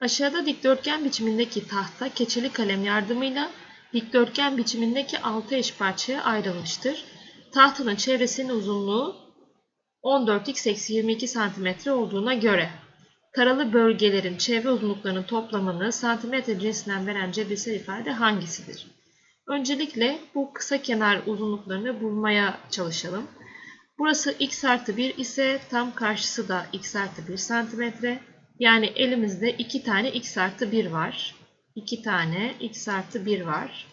Aşağıda dikdörtgen biçimindeki tahta keçeli kalem yardımıyla dikdörtgen biçimindeki 6 eş parçaya ayrılmıştır. Tahtanın çevresinin uzunluğu 14x-22 cm olduğuna göre taralı bölgelerin çevre uzunluklarının toplamını santimetre cinsinden veren cebirsel ifade hangisidir? Öncelikle bu kısa kenar uzunluklarını bulmaya çalışalım. Burası x artı 1 ise tam karşısı da x artı 1 santimetre. Yani elimizde 2 tane x artı 1 var. 2 tane x artı 1 var.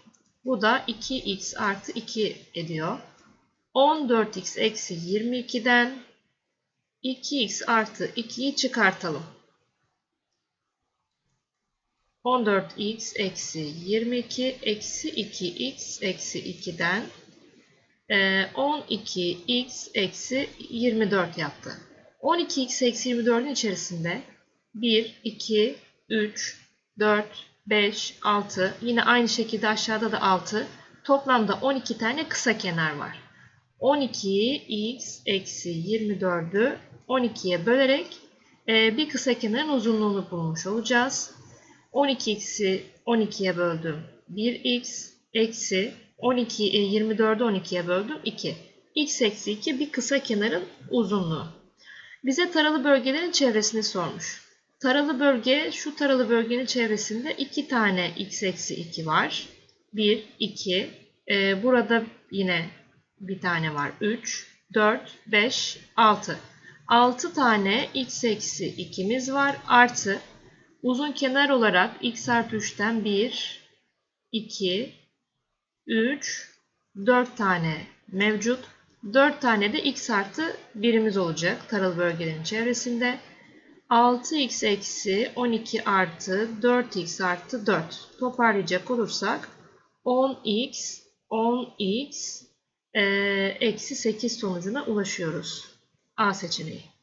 Bu da 2x artı 2 ediyor. 14x eksi 22'den 2x artı 2'yi çıkartalım. 14x eksi 22 eksi 2x eksi 2'den 12x eksi 24 yaptı. 12x eksi 24'ün içerisinde 1, 2, 3, 4, 5, 6 yine aynı şekilde aşağıda da 6 toplamda 12 tane kısa kenar var. 12'yi x eksi 24'ü 12'ye bölerek bir kısa kenarın uzunluğunu bulmuş olacağız. 12x'i 12'ye böldüm 1x eksi 12, 24'ü 12'ye böldüm 2. x eksi 2 bir kısa kenarın uzunluğu. Bize taralı bölgelerin çevresini sormuş. Taralı bölge şu taralı bölgenin çevresinde 2 tane x eksi 2 var. 1, 2. Ee, burada yine bir tane var. 3, 4, 5, 6. 6 tane x eksi 2'miz var. Artı uzun kenar olarak x artı 3'ten 1, 2, 3, 4 tane mevcut. 4 tane de x artı birimiz olacak taralı bölgelerin çevresinde. 6x eksi 12 artı 4x artı 4 toparlayacak olursak 10x 10x e, eksi 8 sonucuna ulaşıyoruz. A seçeneği.